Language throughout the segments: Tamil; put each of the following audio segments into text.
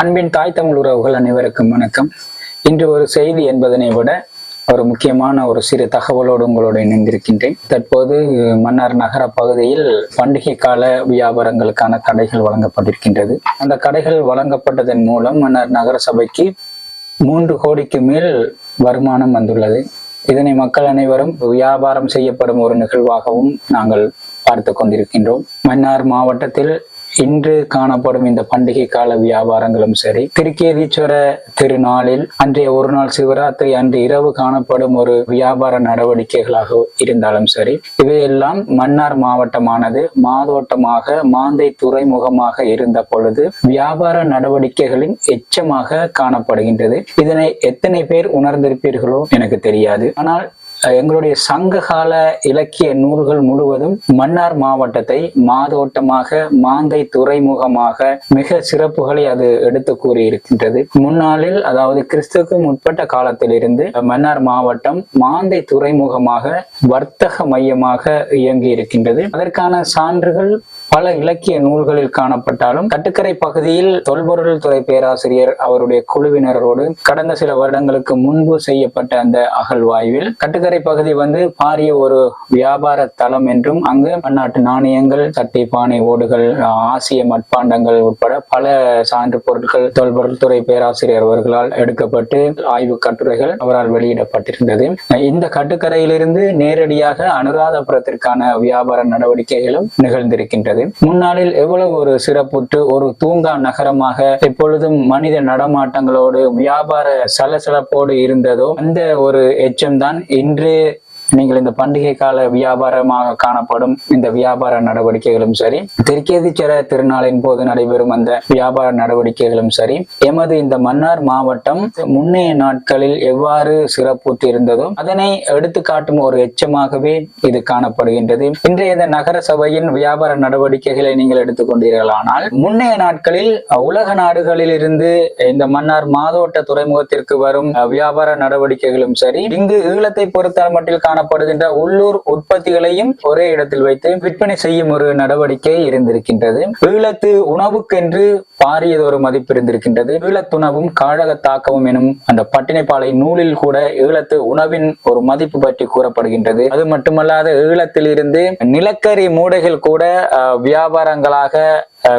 அன்பின் தாய் தமிழ் உறவுகள் அனைவருக்கும் வணக்கம். இன்று ஒரு செய்தி என்பதனை விட ஒரு முக்கியமான ஒரு சிறு தகவலோடு உங்களோடு இணைந்திருக்கின்றேன். தற்போது மன்னார் நகர பகுதியில் பண்டிகை கால வியாபாரங்களுக்கான கடைகள் வழங்கப்பட்டிருக்கின்றது. அந்த கடைகள் வழங்கப்பட்டதன் மூலம் மன்னார் நகர சபைக்கு மூன்று கோடிக்கு மேல் வருமானம் வந்துள்ளது. இதனை மக்கள் அனைவரும் வியாபாரம் செய்யப்படும் ஒரு நிகழ்வாகவும் நாங்கள் பார்த்து கொண்டிருக்கின்றோம். மன்னார் மாவட்டத்தில் இன்று காணப்படும் இந்த பண்டிகை கால வியாபாரங்களும் சரி திருக்கேதீஸ்வர திருநாளில் அன்றைய ஒரு நாள் சிவராத்திரி அன்று இரவு காணப்படும் ஒரு வியாபார நடவடிக்கைகளாக இருந்தாலும் சரி இவையெல்லாம் மன்னார் மாவட்டமானது மாதோட்டமாக மாந்தை துறைமுகமாக இருந்த பொழுது வியாபார நடவடிக்கைகளின் எச்சமாக காணப்படுகின்றது. இதனை எத்தனை பேர் உணர்ந்திருப்பீர்களோ எனக்கு தெரியாது. ஆனால் எங்களுடைய சங்ககால இலக்கிய நூல்கள் முழுவதும் மன்னார் மாவட்டத்தை மாதோட்டமாக மாந்தை துறைமுகமாக மிக சிறப்புகளை அது எடுத்து கூறியிருக்கின்றது. முன்னாளில் அதாவது கிறிஸ்துக்கு முற்பட்ட காலத்திலிருந்து மன்னார் மாவட்டம் மாந்தை துறைமுகமாக வர்த்தக மையமாக இயங்கி இருக்கின்றது அதற்கான சான்றுகள் பல இலக்கிய நூல்களில் காணப்பட்டாலும் கட்டுக்கரை பகுதியில் தொல்பொருள் துறை பேராசிரியர் அவருடைய குழுவினரோடு கடந்த சில வருடங்களுக்கு முன்பு செய்யப்பட்ட அந்த அகழ்வாய்வில் கட்டுக்கரை பகுதி வந்து பாரிய ஒரு வியாபார தளம் என்றும் அங்கு பன்னாட்டு நாணயங்கள் சட்டை பானை ஓடுகள் ஆசிய மட்பாண்டங்கள் உட்பட பல சான்று பொருட்கள் தொல்பொருள் துறை பேராசிரியர் அவர்களால் எடுக்கப்பட்டு ஆய்வு கட்டுரைகள் அவரால் வெளியிடப்பட்டிருந்தது. இந்த கட்டுக்கரையிலிருந்து நேரடியாக அனுராதபுரத்திற்கான வியாபார நடவடிக்கைகளும் நிகழ்ந்திருக்கின்றது முன்னாளில் எவ்வளவு ஒரு சிறப்புற்று ஒரு தூங்கா நகரமாக எப்பொழுதும் மனித நடமாட்டங்களோடு வியாபார சலசலப்போடு இருந்ததோ அந்த ஒரு எச்சம்தான் இன்று நீங்கள் இந்த பண்டிகை கால வியாபாரமாக காணப்படும் இந்த வியாபார நடவடிக்கைகளும் சரி திருக்கேதிச்சர திருநாளின் போது நடைபெறும் அந்த வியாபார நடவடிக்கைகளும் சரி எமது இந்த மன்னார் மாவட்டம் முன்னைய நாட்களில் எவ்வாறு சிறப்புற்று இருந்ததோ அதனை எடுத்து காட்டும் ஒரு எச்சமாகவே இது காணப்படுகின்றது. இன்றைய இந்த நகர சபையின் வியாபார நடவடிக்கைகளை நீங்கள் எடுத்துக்கொண்டீர்களானால் முன்னைய நாட்களில் உலக நாடுகளில் இருந்து இந்த மன்னார் மாதோட்ட துறைமுகத்திற்கு வரும் வியாபார நடவடிக்கைகளும் சரி இங்கு ஈழத்தை பொறுத்த மட்டில் காணப்படுகின்ற உள்ளூர் உற்பத்திகளையும் ஒரே இடத்தில் வைத்து விற்பனை செய்யும் ஒரு நடவடிக்கை இருந்திருக்கின்றது. ஈழத்து உணவுக்கென்று பாரியதொரு மதிப்பு இருந்திருக்கின்றது ஈழத்துணவும் காழக எனும் அந்த பட்டினைப்பாலை நூலில் கூட ஈழத்து உணவின் ஒரு மதிப்பு பற்றி கூறப்படுகின்றது. அது மட்டுமல்லாத ஈழத்தில் இருந்து நிலக்கரி மூடைகள் கூட வியாபாரங்களாக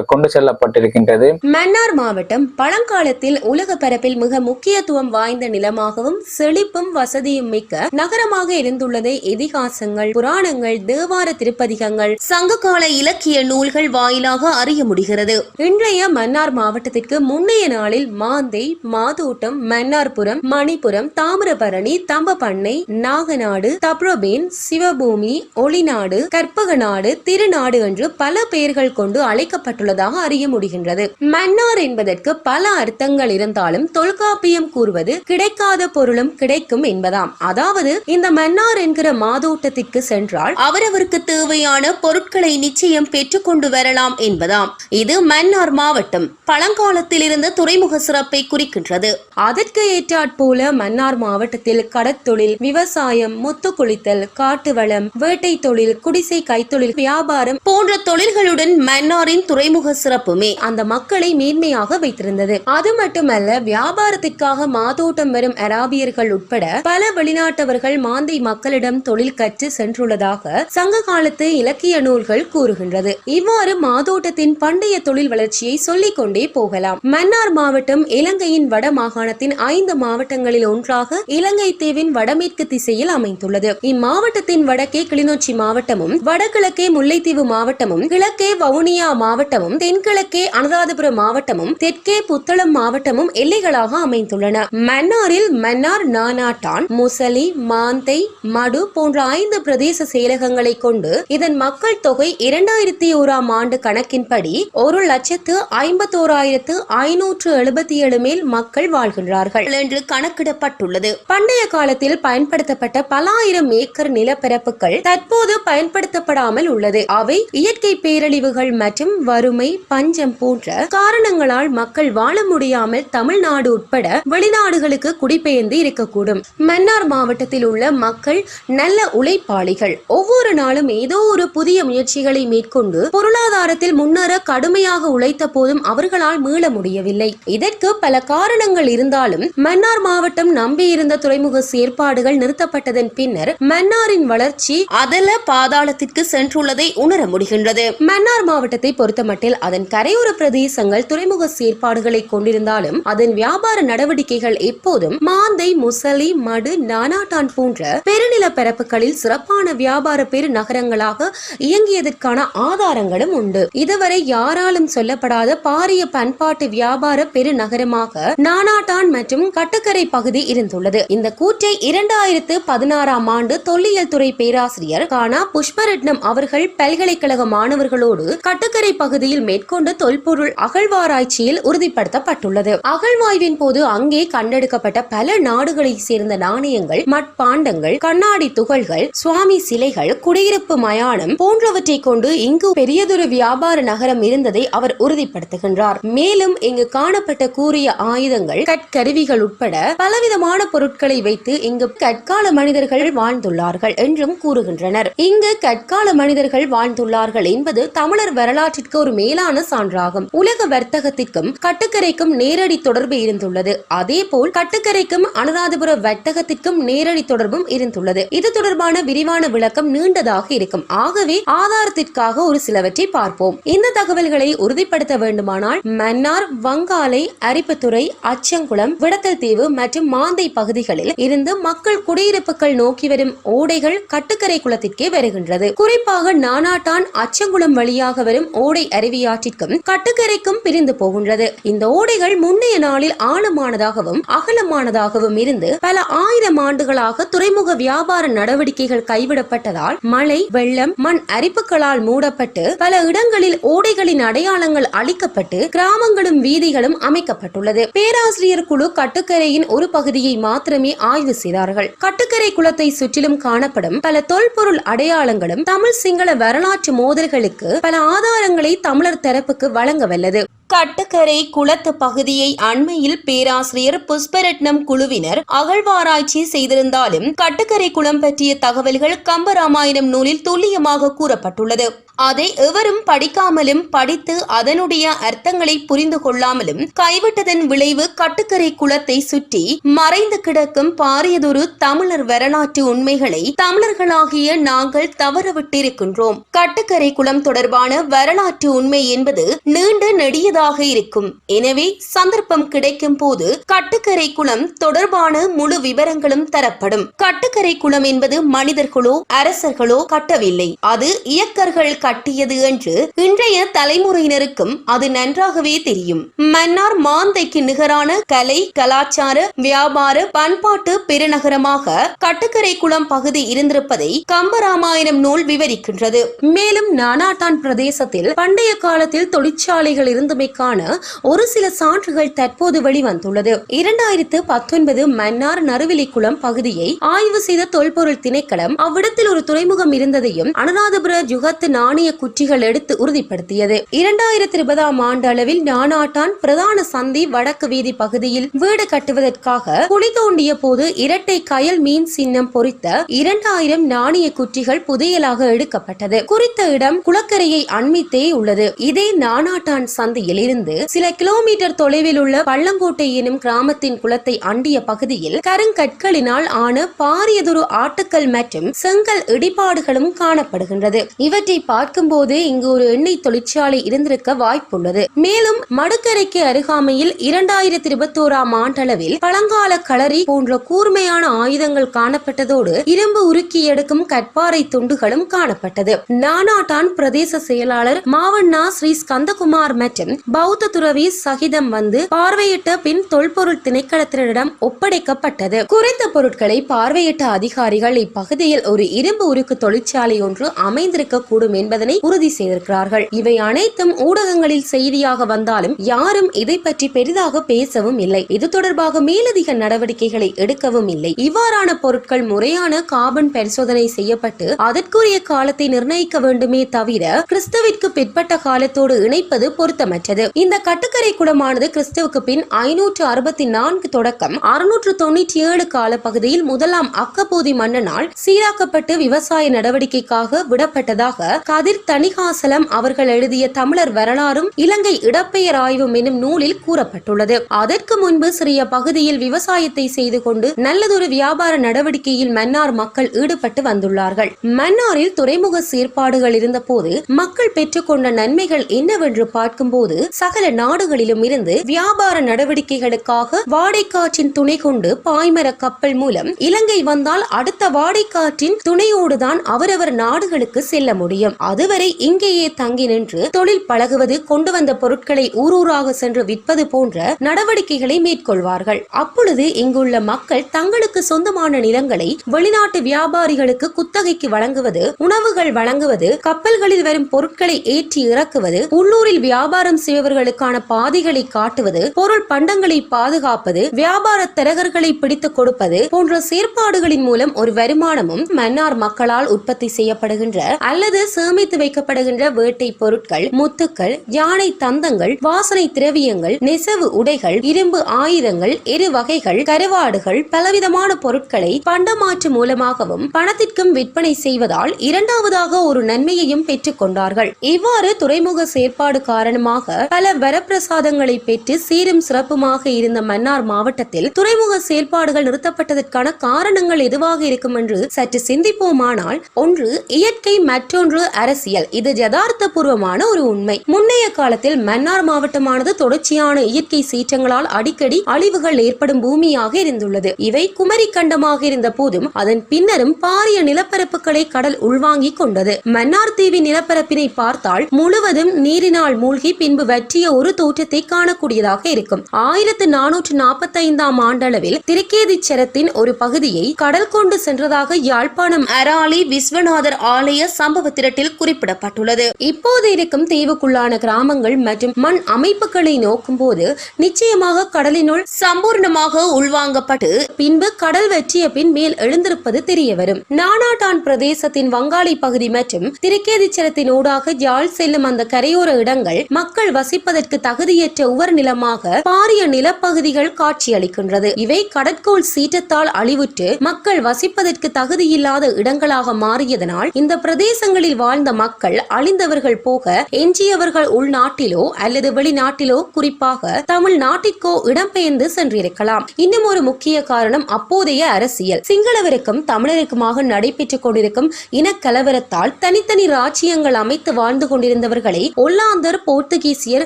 கொண்டு செல்லப்பட்டிருக்கின்றது. மன்னார் மாவட்டம் பழங்காலத்தில் உலக பரப்பில் மிக முக்கியத்துவம் வாய்ந்த நிலமாகவும் செழிப்பும் வசதியும் மிக்க நகரமாக இருந்துள்ளதை இதிகாசங்கள் புராணங்கள் தேவார திருப்பதிகங்கள் சங்ககால இலக்கிய நூல்கள் வாயிலாக அறிய முடிகிறது. இன்றைய மன்னார் மாவட்டத்திற்கு முன்னைய நாளில் மாந்தை மாதோட்டம் மன்னார்புரம் மணிப்புரம் தாமிரபரணி தம்பப்பண்ணை நாகநாடு தப்ரோபேன் சிவபூமி ஒளிநாடு கற்பகநாடு திருநாடு என்று பல பெயர்கள் கொண்டு அழைக்கப்பட்ட செய்யப்பட்டுள்ளதாக அறிய முடிகின்றது. மன்னார் என்பதற்கு பல அர்த்தங்கள் இருந்தாலும் தொல்காப்பியம் கூறுவது கிடைக்காத பொருளும் கிடைக்கும் என்பதாம். அதாவது இந்த மன்னார் என்கிற மாதோட்டத்திற்கு சென்றால் அவரவருக்கு தேவையான பொருட்களை நிச்சயம் பெற்றுக்கொண்டு வரலாம் என்பதாம். இது மன்னார் மாவட்டம் பழங்காலத்தில் இருந்த துறைமுக சிறப்பை குறிக்கின்றது. அதற்கு ஏற்றாற்போல மன்னார் மாவட்டத்தில் கடத்தொழில் விவசாயம் முத்து குளித்தல் காட்டு வளம் வேட்டை தொழில் குடிசை கைத்தொழில் வியாபாரம் போன்ற தொழில்களுடன் மன்னாரின் துறைமுக சிறப்புமே அந்த மக்களை மேன்மையாக வைத்திருந்தது. அது மட்டுமல்ல வியாபாரத்திற்காக மாதோட்டம் வரும் அராபியர்கள் உட்பட பல வெளிநாட்டவர்கள் மாந்தை மக்களிடம் தொழில் கற்று சென்றுள்ளதாக சங்க காலத்து இலக்கிய நூல்கள் கூறுகின்றது. இவ்வாறு மாதோட்டத்தின் பண்டைய தொழில் வளர்ச்சியை சொல்லிக் கொண்டே போகலாம். மன்னார் மாவட்டம் இலங்கையின் வட மாகாணத்தின் ஐந்து மாவட்டங்களில் ஒன்றாக இலங்கை தீவின் வடமேற்கு திசையில் அமைந்துள்ளது. இம்மாவட்டத்தின் வடக்கே கிளிநொச்சி மாவட்டமும் வடகிழக்கே முல்லைத்தீவு மாவட்டமும் கிழக்கே வவுனியா மாவட்டம் மாவட்டமும் தென்கிழக்கே அனுராதபுரம் மாவட்டமும் தெற்கே புத்தளம் மாவட்டமும் எல்லைகளாக அமைந்துள்ளன. மன்னாரில் மன்னார் நானாட்டான் முசலி மாந்தை மடு போன்ற ஐந்து பிரதேச செயலகங்களை கொண்டு இதன் மக்கள் தொகை இரண்டாயிரத்தி ஓராம் ஆண்டு கணக்கின்படி ஒரு லட்சத்து ஐம்பத்தோராயிரத்து ஐநூற்று எழுபத்தி ஏழு மேல் மக்கள் வாழ்கின்றார்கள் என்று கணக்கிடப்பட்டுள்ளது. பண்டைய காலத்தில் பயன்படுத்தப்பட்ட பல ஆயிரம் ஏக்கர் நிலப்பரப்புகள் தற்போது பயன்படுத்தப்படாமல் உள்ளது. அவை இயற்கை பேரழிவுகள் மற்றும் வறுமை பஞ்சம் போன்ற காரணங்களால் மக்கள் வாழ முடியாமல் தமிழ்நாடு உட்பட வெளிநாடுகளுக்கு குடிபெயர்ந்து இருக்கக்கூடும். மன்னார் மாவட்டத்தில் உள்ள மக்கள் நல்ல உழைப்பாளிகள். ஒவ்வொரு நாளும் ஏதோ ஒரு புதிய முயற்சிகளை மேற்கொண்டு பொருளாதாரத்தில் முன்னேற கடுமையாக உழைத்த போதும் அவர்களால் மீள முடியவில்லை. இதற்கு பல காரணங்கள் இருந்தாலும் மன்னார் மாவட்டம் நம்பியிருந்த துறைமுக செயற்பாடுகள் நிறுத்தப்பட்டதன் பின்னர் மன்னாரின் வளர்ச்சி அதல பாதாளத்திற்கு சென்றுள்ளதை உணர முடிகின்றது. மன்னார் மாவட்டத்தை பொறுத்தமட்டில் அதன் கரையோர பிரதேசங்கள் துறைமுக செயற்பாடுகளை கொண்டிருந்தாலும் அதன் வியாபார நடவடிக்கைகள் எப்போதும் மாந்தை முசலி மடு நானாட்டான் போன்ற பெருநில பரப்புகளில் சிறப்பான வியாபார பெரு நகரங்களாக இயங்கியதற்கான ஆதாரங்களும் உண்டு. இதுவரை யாராலும் சொல்லப்படாத பாரிய பண்பாட்டு வியாபார பெருநகரமாக நானாட்டான் மற்றும் கட்டுக்கரை பகுதி இருந்துள்ளது. இந்த கூற்றை இரண்டாயிரத்து பதினாறாம் ஆண்டு தொல்லியல் துறை பேராசிரியர் கானா புஷ்பரட்னம் அவர்கள் பல்கலைக்கழக மாணவர்களோடு கட்டுக்கரை பகுதி பகுதியில் மேற்கொண்டு தொல்பொருள் அகழ்வாராய்ச்சியில் உறுதிப்படுத்தப்பட்டுள்ளது. அகழ்வாய்வின் போது அங்கே கண்டெடுக்கப்பட்ட பல நாடுகளை சேர்ந்த நாணயங்கள் மட்பாண்டங்கள் கண்ணாடி துகள்கள் சுவாமி சிலைகள் குடியிருப்பு மயானம் போன்றவற்றை கொண்டு இங்கு பெரியதொரு வியாபார நகரம் இருந்ததை அவர் உறுதிப்படுத்துகின்றார். மேலும் இங்கு காணப்பட்ட கூறிய ஆயுதங்கள் கற்கருவிகள் உட்பட பலவிதமான பொருட்களை வைத்து இங்கு கற்கால மனிதர்கள் வாழ்ந்துள்ளார்கள் என்றும் கூறுகின்றனர். இங்கு கற்கால மனிதர்கள் வாழ்ந்துள்ளார்கள் என்பது தமிழர் வரலாற்றிற்கு ஒரு ஒரு மேலான சான்றாகும். உலக வர்த்தகத்திற்கும் கட்டுக்கரைக்கும் நேரடி தொடர்பு இருந்துள்ளது. அதே போல் கட்டுக்கரைக்கும் அனுராதபுர வர்த்தகத்திற்கும் நேரடி தொடர்பும் இருந்துள்ளது. இது தொடர்பான விரிவான விளக்கம் நீண்டதாக இருக்கும். ஆகவே ஆதாரத்திற்காக ஒரு சிலவற்றை பார்ப்போம். இந்த தகவல்களை உறுதிப்படுத்த வேண்டுமானால் மன்னார் வங்காலை அரிப்புத்துறை அச்சங்குளம் விடத்தல் தீவு மற்றும் மாந்தை பகுதிகளில் இருந்து மக்கள் குடியிருப்புகள் நோக்கி வரும் ஓடைகள் கட்டுக்கரை குளத்திற்கே வருகின்றது. குறிப்பாக நானாட்டான் அச்சங்குளம் வழியாக வரும் ஓடை அருவியாற்றிற்கும் கட்டுக்கரைக்கும் பிரிந்து போகின்றது. இந்த ஓடைகள் முன்னைய நாளில் ஆழமானதாகவும் அகலமானதாகவும் இருந்து பல ஆயிரம் ஆண்டுகளாக துறைமுக வியாபார நடவடிக்கைகள் கைவிடப்பட்டதால் மழை வெள்ளம் மண் அரிப்புகளால் மூடப்பட்டு பல இடங்களில் ஓடைகளின் அடையாளங்கள் அழிக்கப்பட்டு கிராமங்களும் வீதிகளும் அமைக்கப்பட்டுள்ளது. பேராசிரியர் குழு கட்டுக்கரையின் ஒரு பகுதியை மாத்திரமே ஆய்வு செய்தார்கள். கட்டுக்கரை குளத்தை சுற்றிலும் காணப்படும் பல தொல்பொருள் அடையாளங்களும் தமிழ் சிங்கள வரலாற்று மோதல்களுக்கு பல ஆதாரங்களை தமிழர் தரப்புக்கு வழங்க வல்லது. கட்டுக்கரை குளத்து பகுதியை அண்மையில் பேராசிரியர் புஷ்பரட்னம் குழுவினர் அகழ்வாராய்ச்சி செய்திருந்தாலும் கட்டுக்கரை குளம் பற்றிய தகவல்கள் கம்பராமாயணம் நூலில் துல்லியமாக கூறப்பட்டுள்ளது. அதை எவரும் படிக்காமலும் படித்து அதனுடைய அர்த்தங்களை புரிந்து கொள்ளாமலும் கைவிட்டதன் விளைவு கட்டுக்கரை குளத்தை சுற்றி மறைந்து கிடக்கும் பாரியதொரு தமிழர் வரலாற்று உண்மைகளை தமிழர்களாகிய நாங்கள் தவறவிட்டிருக்கின்றோம். கட்டுக்கரை குளம் தொடர்பான வரலாற்று உண்மை என்பது நீண்ட நெடியதாக இருக்கும். எனவே சந்தர்ப்பம் கிடைக்கும் போது கட்டுக்கரை குளம் தொடர்பான முழு விவரங்களும் தரப்படும். கட்டுக்கரை குளம் என்பது மனிதர்களோ அரசர்களோ கட்டவில்லை. அது இயக்கர்கள் கட்டியது என்று இன்றைய தலைமுறையினருக்கும் அது நன்றாகவே தெரியும். மன்னார் மாந்தைக்கு நிகரான கலை கலாச்சார வியாபார பண்பாட்டு பெருநகரமாக கட்டுக்கரை குளம் பகுதி இருந்திருப்பதை கம்பராமாயணம் நூல் விவரிக்கின்றது. மேலும் நானாட்டான் பிரதேசத்தில் பண்டைய காலத்தில் தொழிற்சாலைகள் இருந்தமைக்கான ஒரு சில சான்றுகள் தற்போது வெளிவந்துள்ளது. இரண்டாயிரத்து பத்தொன்பது மன்னார் நறுவிலிக்குளம் பகுதியை ஆய்வு செய்த தொல்பொருள் திணைக்களம் அவ்விடத்தில் ஒரு துறைமுகம் இருந்ததையும் அனுராதபுர யுகத்து நாணய நாணய குற்றிகள் எடுத்து உறுதிப்படுத்தியது. இரண்டாயிரத்தி இருபதாம் ஆண்டு அளவில் நானாட்டான் பிரதான சந்தி வடக்கு வீதி பகுதியில் வீடு கட்டுவதற்காக குழி தோண்டிய போது இரட்டை கயல் மீன் சின்னம் பொறித்த இரண்டாயிரம் நாணய குற்றிகள் புதையலாக எடுக்கப்பட்டது. குறித்த இடம் குளக்கரையை அண்மித்தே உள்ளது. இதே நானாட்டான் சந்தியில் இருந்து சில கிலோமீட்டர் தொலைவில் உள்ள பள்ளங்கோட்டை எனும் கிராமத்தின் குளத்தை அண்டிய பகுதியில் கருங்கற்களினால் ஆன பாரியதொரு ஆட்டுக்கள் மற்றும் செங்கல் இடிபாடுகளும் காணப்படுகின்றது. இவற்றை பார்க்க பார்க்கும்போது இங்கு ஒரு எண்ணெய் தொழிற்சாலை இருந்திருக்க வாய்ப்புள்ளது. மேலும் மடுக்கரைக்கு அருகாமையில் இரண்டாயிரத்தி இருபத்தோராம் ஆண்டளவில் பழங்கால களரி போன்ற கூர்மையான ஆயுதங்கள் காணப்பட்டதோடு இரும்பு உருக்கி எடுக்கும் கற்பாறை துண்டுகளும் காணப்பட்டது. நானாட்டான் பிரதேச செயலாளர் மாவண்ணா ஸ்ரீ ஸ்கந்தகுமார் மற்றும் பௌத்த துறவி சகிதம் வந்து பார்வையிட்ட பின் தொல்பொருள் திணைக்களத்தினரிடம் ஒப்படைக்கப்பட்டது. குறைந்த பொருட்களை பார்வையிட்ட அதிகாரிகள் இப்பகுதியில் ஒரு இரும்பு உருக்கு தொழிற்சாலை ஒன்று அமைந்திருக்க கூடும் என்று என்பதனை உறுதி செய்திருக்கிறார்கள். இவை அனைத்தும் ஊடகங்களில் செய்தியாக வந்தாலும் யாரும் இதை பற்றி பெரிதாக பேசவும் இல்லை. இது தொடர்பாக மேலதிக நடவடிக்கைகளை எடுக்கவும் இல்லை. இவ்வாறான பொருட்கள் முறையான கார்பன் பரிசோதனை செய்யப்பட்டு அதற்குரிய காலத்தை நிர்ணயிக்க வேண்டுமே தவிர கிறிஸ்துவிற்கு பிற்பட்ட காலத்தோடு இணைப்பது பொருத்தமற்றது. இந்த கட்டுக்கரை குளமானது கிறிஸ்துவுக்கு பின் ஐநூற்று அறுபத்தி நான்கு தொடக்கம் அறுநூற்று தொண்ணூற்றி ஏழு கால பகுதியில் முதலாம் அக்கப்போதி மன்னனால் சீராக்கப்பட்டு விவசாய நடவடிக்கைக்காக விடப்பட்டதாக கதிர் தணிகாசலம் அவர்கள் எழுதிய தமிழர் வரலாறும் இலங்கை இடப்பெயர் ஆய்வும் எனும் நூலில் கூறப்பட்டுள்ளது. அதற்கு முன்பு சிறிய பகுதியில் விவசாயத்தை செய்து கொண்டு நல்லதொரு வியாபார நடவடிக்கையில் மன்னார் மக்கள் ஈடுபட்டு வந்துள்ளார்கள். மன்னாரில் துறைமுக செயற்பாடுகள் இருந்தபோது மக்கள் பெற்றுக்கொண்ட நன்மைகள் என்னவென்று பார்க்கும்போது சகல நாடுகளிலும் இருந்து வியாபார நடவடிக்கைகளுக்காக வாடைக்காற்றின் துணை கொண்டு பாய்மர கப்பல் மூலம் இலங்கை வந்தால் அடுத்த வாடைக்காற்றின் துணையோடுதான் அவரவர் நாடுகளுக்கு செல்ல முடியும். அதுவரை இங்கேயே தங்கி நின்று தொழில் பழகுவது கொண்டு வந்த பொருட்களை ஊரூராக சென்று விற்பது போன்ற நடவடிக்கைகளை மேற்கொள்வார்கள். அப்பொழுது இங்குள்ள மக்கள் தங்களுக்கு சொந்தமான நிலங்களை வெளிநாட்டு வியாபாரிகளுக்கு குத்தகைக்கு வழங்குவது உணவுகள் வழங்குவது கப்பல்களில் வரும் பொருட்களை ஏற்றி இறக்குவது உள்ளூரில் வியாபாரம் செய்பவர்களுக்கான பாதைகளை காட்டுவது பொருள் பண்டங்களை பாதுகாப்பது வியாபார தரகர்களை பிடித்துக் கொடுப்பது போன்ற செயற்பாடுகளின் மூலம் ஒரு வருமானமும் மன்னார் மக்களால் உற்பத்தி செய்யப்படுகின்ற அல்லது சேமித்து வைக்கப்படுகின்ற வேட்டை பொருட்கள் முத்துக்கள் யானை தந்தங்கள் வாசனை திரவியங்கள் நெசவு உடைகள் இரும்பு ஆயுதங்கள் இரு வகைகள் கருவாடுகள் பலவிதமான பொருட்களை பண்டமாற்று மூலமாகவும் பணத்திற்கும் விற்பனை செய்வதால் இரண்டாவதாக ஒரு நன்மையையும் பெற்றுக் கொண்டார்கள். இவ்வாறு துறைமுக செயற்பாடு காரணமாக பல வரப்பிரசாதங்களை பெற்று சீரும் சிறப்புமாக இருந்த மன்னார் மாவட்டத்தில் துறைமுக செயல்பாடுகள் நிறுத்தப்பட்டதற்கான காரணங்கள் எதுவாக இருக்கும் என்று சற்று சிந்திப்போமானால் ஒன்று இயற்கை மற்றொன்று அரசியல். இது யதார்த்த பூர்வமான ஒரு உண்மை. முன்னைய காலத்தில் மன்னார் மாவட்டமானது தொடர்ச்சியான இயற்கை சீற்றங்களால் அடிக்கடி அழிவுகள் ஏற்படும் பூமியாக இருந்துள்ளது. இவை குமரி கண்டமாக இருந்த போதும் அதன் பின்னரும் பாரிய நிலப்பரப்புகளை கடல் உள்வாங்கிக் கொண்டது. மன்னார் தீவின் நிலப்பரப்பினை பார்த்தால் முழுவதும் நீரினால் மூழ்கி பின்பு வற்றிய ஒரு தோற்றத்தை காணக்கூடியதாக இருக்கும். ஆயிரத்து நானூற்று நாற்பத்தி ஐந்தாம் ஆண்டளவில் திருக்கேதிச்சரத்தின் ஒரு பகுதியை கடல் கொண்டு சென்றதாக யாழ்ப்பாணம் அராலி விஸ்வநாதர் ஆலய சம்பவ திரட்டில் குறிப்பிடப்பட்டுள்ளது. இப்போது இருக்கும் தீவுக்குள்ளான கிராமங்கள் மற்றும் மண் அமைப்புகளை நோக்கும் போது நிச்சயமாக கடலினுள் சம்பூர்ணமாக உள்வாங்கப்பட்டு பின்பு கடல் வெற்றிய பின் மேல் எழுந்திருப்பது தெரிய வரும் நானாட்டான் பிரதேசத்தின் வங்காளி பகுதி மற்றும் திருக்கேதிச்சரத்தின் ஊடாக யாழ் செல்லும் அந்த கரையோர இடங்கள் மக்கள் வசிப்பதற்கு தகுதியற்ற உவர் நிலமாக பாரிய நிலப்பகுதிகள் காட்சியளிக்கின்றது. இவை கடற்கோள் சீற்றத்தால் அழிவுற்று மக்கள் வசிப்பதற்கு தகுதியில்லாத இடங்களாக மாறியதனால் இந்த பிரதேசங்களில் வாழ்ந்த மக்கள் அழிந்தவர்கள் போக எஞ்சியவர்கள் உள்நாட்டிலோ அல்லது வெளிநாட்டிலோ குறிப்பாக தமிழ் நாட்டிற்கோ இடம்பெயர்ந்து சென்றிருக்கலாம். இன்னும் ஒரு முக்கிய காரணம் அப்போதைய அரசியல். சிங்களவருக்கும் தமிழருக்குமாக நடைபெற்றுக் கொண்டிருக்கும் இனக்கலவரத்தால் தனித்தனி ராஜ்யங்கள் அமைத்து வாழ்ந்து கொண்டிருந்தவர்களை ஒல்லாந்தர் போர்த்துகீசியர்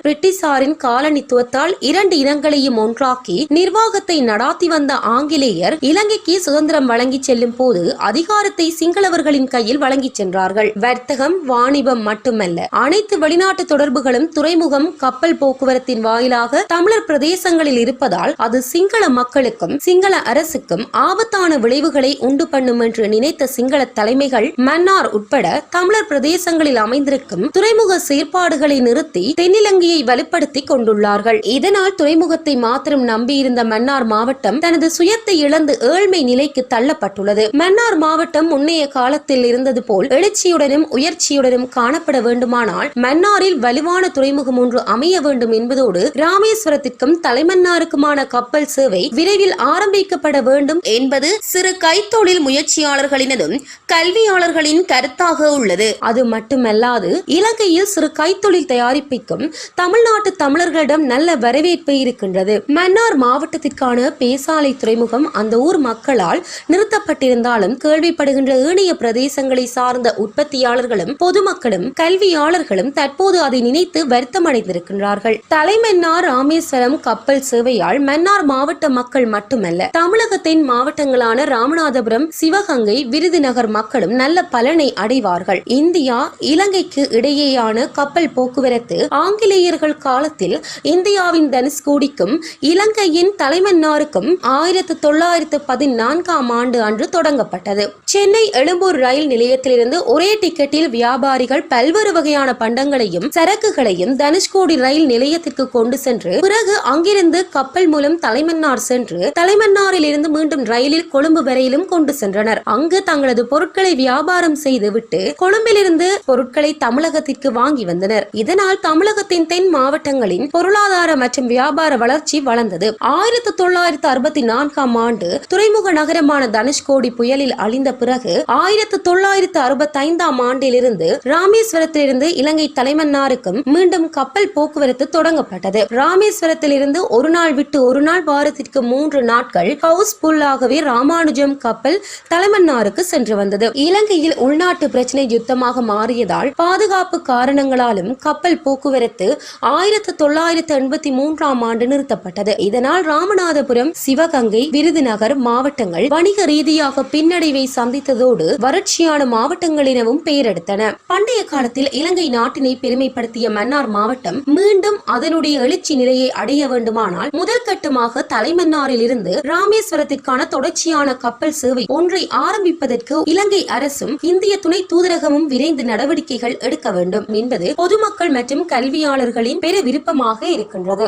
பிரிட்டிஷாரின் காலனித்துவத்தால் இரண்டு இனங்களையும் ஒன்றாக்கி நிர்வாகத்தை நடாத்தி வந்த ஆங்கிலேயர் இலங்கைக்கு சுதந்திரம் வழங்கி செல்லும் போது அதிகாரத்தை சிங்களவர்களின் கையில் வழங்கி சென்றார்கள். வர்த்தகம் வாணிபம் மட்டுமல்ல. அனைத்து வெளிநாட்டு தொடர்புகளும் துறைமுகம் கப்பல் போக்குவரத்தின் வாயிலாக தமிழர் பிரதேசங்களில் இருப்பதால் அது சிங்கள மக்களுக்கும் சிங்கள அரசுக்கும் ஆபத்தான விளைவுகளை உண்டு பண்ணும் என்று நினைத்த சிங்கள தலைமைகள் மன்னார் உட்பட தமிழர் பிரதேசங்களில் அமைந்திருக்கும் துறைமுக செயற்பாடுகளை நிறுத்தி தென்னிலங்கையை வலுப்படுத்திக் கொண்டுள்ளார்கள். இதனால் துறைமுகத்தை மாத்திரம் நம்பியிருந்த மன்னார் மாவட்டம் தனது சுயத்தை இழந்து ஏழ்மை நிலைக்கு தள்ளப்பட்டுள்ளது. மன்னார் மாவட்டம் முன்னைய காலத்தில் இருந்தது போல் எழுச்சியுடனும் உயர்ச்சியுடனும் காணப்பட வேண்டுமானால் மன்னாரில் வலுவான துறைமுகம் ஒன்று அமைய வேண்டும் என்பதோடு ராமேஸ்வரத்திற்கும் தலைமன்னாருக்குமான கப்பல் சேவை விரைவில் ஆரம்பிக்கப்பட வேண்டும் என்பது சிறு கைத்தொழில் முயற்சியாளர்களினதும் கல்வியாளர்களின் கருத்தாக உள்ளது. அது மட்டுமல்லாது இலங்கையில் சிறு கைத்தொழில் தயாரிப்பிற்கும் தமிழ்நாட்டு தமிழர்களிடம் நல்ல வரவேற்பு இருக்கின்றது. மன்னார் மாவட்டத்திற்கான பேசாலை துறைமுகம் அந்த ஊர் மக்களால் நிறுத்தப்பட்டிருந்தாலும் கேள்விப்படுகின்ற ஏனைய பிரதேசங்களை சார்ந்த உற்பத்தியாளர்களும் பொதுமக்களும் கல்வியாளர்களும் தற்போது அதை நினைத்து வருத்தமடைந்திருக்கின்றார்கள். தலைமன்னார் ராமேஸ்வரம் கப்பல் சேவையால் மன்னார் மாவட்ட மக்கள் மட்டுமல்ல தமிழகத்தின் மாவட்டங்களான ராமநாதபுரம் சிவகங்கை விருதுநகர் மக்களும் நல்ல பலனை அடைவார்கள். இந்தியா இலங்கைக்கு இடையேயான கப்பல் போக்குவரத்து ஆங்கிலேயர்கள் காலத்தில் இந்தியாவின் தனுஷ்கோடிக்கும் இலங்கையின் தலைமன்னாருக்கும் ஆயிரத்தி தொள்ளாயிரத்து பதினான்காம் ஆண்டு அன்று தொடங்கப்பட்டது. சென்னை எழும்பூர் ரயில் நிலையத்திலிருந்து ஒரே டிக்கெட்டில் வியாபாரிகள் பல்வேறு வகையான பண்டங்களையும் சரக்குகளையும் தனுஷ்கோடி ரயில் நிலையத்திற்கு கொண்டு சென்று பிறகு அங்கிருந்து கப்பல் மூலம் தலைமன்னார் சென்று தலைமன்னாரில் இருந்து மீண்டும் ரயிலில் கொழும்பு வரையிலும் கொண்டு சென்றனர். அங்கு தங்களது பொருட்களை வியாபாரம் செய்துவிட்டு கொழும்பிலிருந்து பொருட்களை தமிழகத்திற்கு வாங்கி வந்தனர். இதனால் தமிழகத்தின் தென் மாவட்டங்களின் பொருளாதார மற்றும் வியாபார வளர்ச்சி வளர்ந்தது. ஆயிரத்தி தொள்ளாயிரத்து அறுபத்தி நான்காம் ஆண்டு துறைமுக நகரமான தனுஷ்கோடி புயலில் அழிந்த பிறகு ஆயிரத்து தொள்ளாயிரத்து அறுபத்தி ஐந்தாம் இருந்து ராமேஸ்வரத்திலிருந்து இலங்கை தலைமன்னாருக்கும் மீண்டும் கப்பல் போக்குவரத்து தொடங்கப்பட்டது. ராமேஸ்வரத்திலிருந்து ஒரு நாள் விட்டு ஒரு நாள் வாரத்திற்கு மூன்று நாட்கள் ஹவுஸ் புல்லாகவே ராமானுஜம் கப்பல் தலைமன்னாருக்கு சென்று வந்தது. இலங்கையில் உள்நாட்டு பிரச்சனை யுத்தமாக மாறியதால் பாதுகாப்பு காரணங்களாலும் கப்பல் போக்குவரத்து ஆயிரத்தி தொள்ளாயிரத்து எண்பத்தி மூன்றாம் ஆண்டு நிறுத்தப்பட்டது. இதனால் ராமநாதபுரம் சிவகங்கை விருதுநகர் மாவட்டங்கள் வணிக ரீதியாக பின்னடைவை சந்தித்ததோடு வறட்சியான மாவட்டங்கள் எனவும் பெயரெடுத்தன. பண்டைய காலத்தில் இலங்கை நாட்டினை பெருமைப்படுத்திய மன்னார் மாவட்டம் மீண்டும் அதனுடைய எழுச்சி நிலையை அடைய வேண்டுமானால் முதல் கட்டமாக தலைமன்னாரில் இருந்து ராமேஸ்வரத்திற்கான தொடர்ச்சியான கப்பல் சேவை ஒன்றை ஆரம்பிப்பதற்கு இலங்கை அரசும் இந்திய துணை தூதரகமும் விரைந்து நடவடிக்கைகள் எடுக்க வேண்டும் என்பது பொதுமக்கள் மற்றும் கல்வியாளர்களின் பெரு விருப்பமாக இருக்கின்றது.